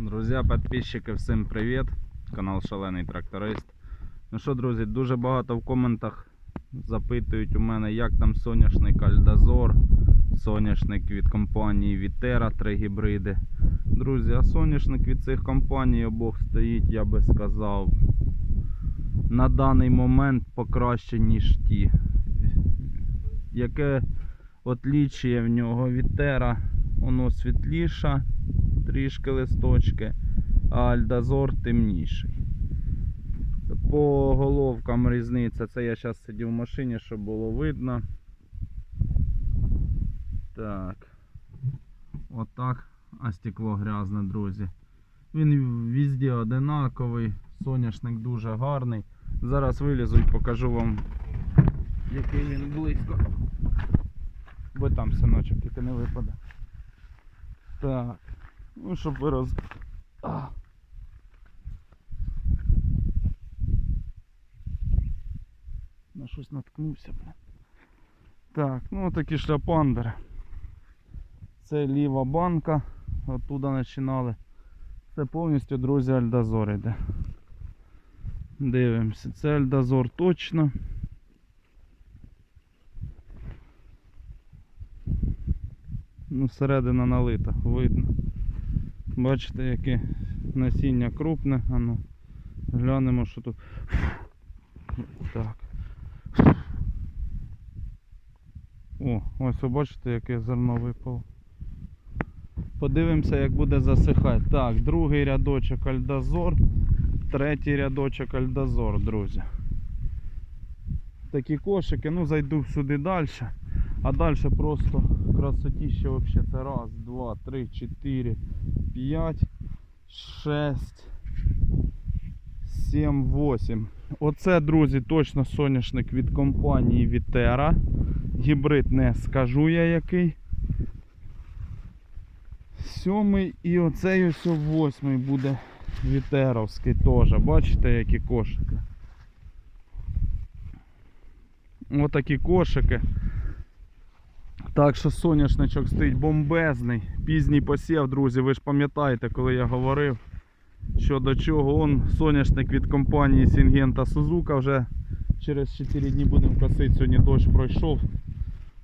Друзі, підписчики, всім привіт! Канал Шалений Тракторист. Ну що, друзі, дуже багато в коментах запитують у мене, як там соняшник Альдазор, соняшник від компанії Вітера, три гібриди. Друзі, а соняшник від цих компаній обох стоїть, я би сказав, на даний момент покраще, ніж ті. Яке отлічує в нього Вітера, воно світліша трішки листочки, а Альдазор темніший. По головкам різниця. Це я зараз сидів в машині, щоб було видно. Так. Отак. А стекло грязне, друзі. Він везде одинаковий, соняшник дуже гарний. Зараз вилізу і покажу вам, який він близько. Бо там синочок тільки не випаде. Так. Ну, щоб ви роз... А. На щось наткнувся, блін. Так, ну такі шляпандери. Це ліва банка, оттуда починали. Це повністю, друзі, Альдазор йде. Дивимося, це Альдазор точно. Ну, середина налита, видно. Бачите, яке насіння крупне. А ну, глянемо, що тут. Так. О, ось ви бачите, яке зерно випало. Подивимося, як буде засихати. Так, другий рядочок альдазор, третій рядочок альдазор, друзі. Такі кошики, ну зайду сюди далі. А далі просто красотіще вообще. Це раз, два, три, чотири, п'ять, шесть, сім, восім. Оце, друзі, точно соняшник від компанії Вітера. Гібрид не скажу я який. Сьомий і оцей ось восьмий буде вітеровський теж. Бачите, які кошики. Отакі кошики. Так що соняшничок стоїть бомбезний. Пізній посів, друзі, ви ж пам'ятаєте, коли я говорив, що до чого он соняшник від компанії Сінгента Сузука вже через 4 дні будемо косити, сьогодні дощ пройшов.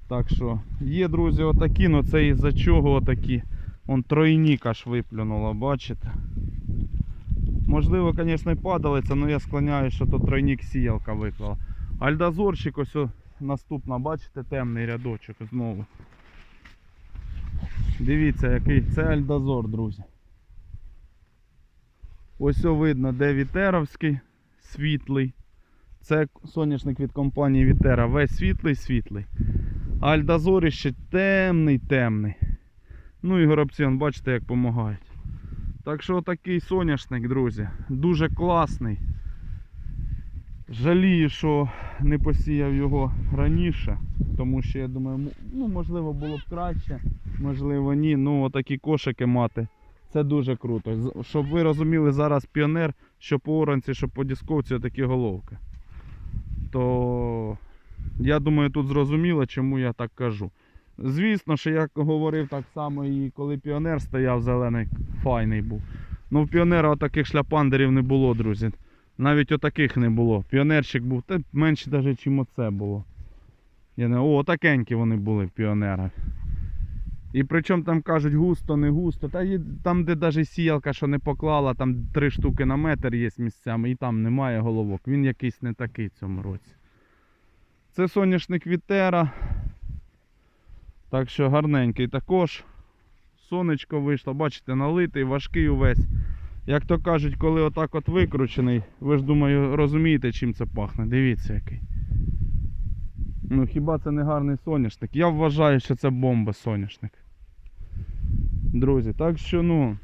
Так що є, друзі, отакі, але це із-за чого отакі. Он тройник аж виплюнуло, бачите? Можливо, звісно, і падалиця, але я склоняю, що то тройник сіялка виклала. Альдазорчик ось наступна, бачите, темний рядочок знову. Дивіться, який це Альдазор, друзі. Ось видно, де Вітеровський, світлий. Це соняшник від компанії Вітера. Весь світлий, світлий. А Альдазор ще темний, темний. Ну і горобці, он, бачите, як допомагають. Так що такий соняшник, друзі. Дуже класний. Жалію, що не посіяв його раніше, тому що я думаю, ну можливо було б краще, можливо ні. Ну отакі кошики мати. Це дуже круто. Щоб ви розуміли, зараз піонер, що по оранці, що по дісковці такі головки. То я думаю, тут зрозуміло, чому я так кажу. Звісно, що я говорив так само і коли піонер стояв зелений, файний був. Ну в піонера таких шляпандерів не було, друзі. Навіть отаких не було. Піонерчик був та менше навіть, чим оце було. Я не... О, такенькі вони були в піонерах. І причому там кажуть густо, не густо. Та є, там, де навіть сіялка, що не поклала, там три штуки на метр є місцями, і там немає головок. Він якийсь не такий цьому році. Це соняшник Вітера. Так що гарненький також. Сонечко вийшло, бачите, налитий, важкий увесь. Як то кажуть, коли отак от викручений, ви ж думаю, розумієте, чим це пахне. Дивіться який. Ну хіба це не гарний соняшник? Я вважаю, що це бомба соняшник. Друзі, так що ну.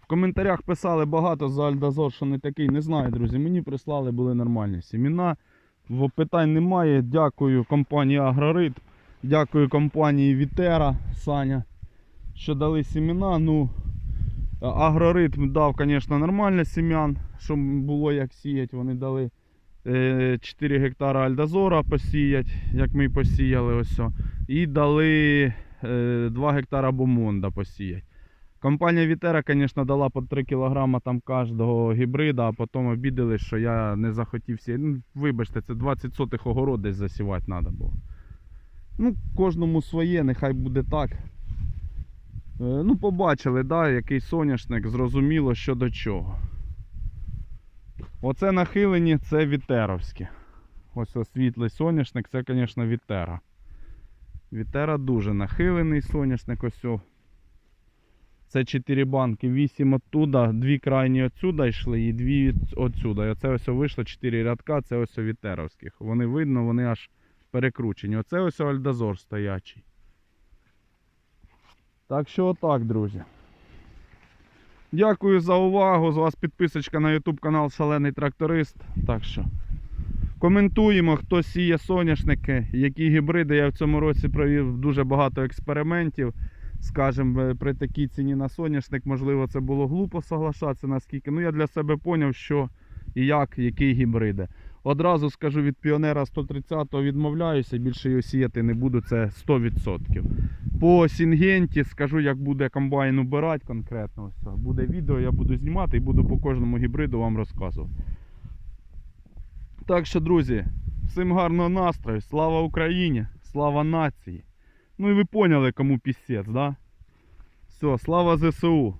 В коментарях писали багато за Альдазор, що не такий. Не знаю, друзі. Мені прислали, були нормальні сіміна. Питань немає. Дякую компанії Агрорит. Дякую компанії Вітера, Саня, що дали сіміна. Ну, Агроритм дав, звісно, нормально сім'ян, щоб було як сіяти. Вони дали е, 4 гектара Альдазора посіять, як ми посіяли ось. о. І дали е, 2 гектара Бомонда посіять. Компанія Вітера, звісно, дала по 3 кг там кожного гібрида, а потім обідали, що я не захотів сі... Ну, вибачте, це 20 сотих огород десь засівати треба було. Ну, кожному своє, нехай буде так. Е, Ну, побачили, да, який соняшник, зрозуміло, що до чого. Оце нахилені, це вітеровське. Ось ось світлий соняшник, це, звісно, вітера. Вітера дуже нахилений соняшник ось. о. Це 4 банки, 8 оттуда, дві крайні отсюда йшли і дві от- отсюда. І оце ось вийшло 4 рядка, це ось вітеровських. Вони видно, вони аж перекручені. Оце ось альдозор стоячий. Так що отак, друзі. Дякую за увагу. З вас підписочка на YouTube канал Шалений Тракторист. Так що коментуємо, хто сіє соняшники, які гібриди. Я в цьому році провів дуже багато експериментів. Скажем, е, при такій ціні на соняшник, можливо, це було глупо соглашатися, наскільки. Ну, я для себе зрозумів, що і як, які гібриди. Одразу скажу від піонера 130-го відмовляюся, більше його сіяти не буду, це 100%. По Сінгенті скажу, як буде комбайн убирати конкретно. Ось, буде відео, я буду знімати і буду по кожному гібриду вам розказувати. Так що, друзі, всім гарного настрою, слава Україні, слава нації. Ну і ви поняли, кому пісець, да? Все, слава ЗСУ.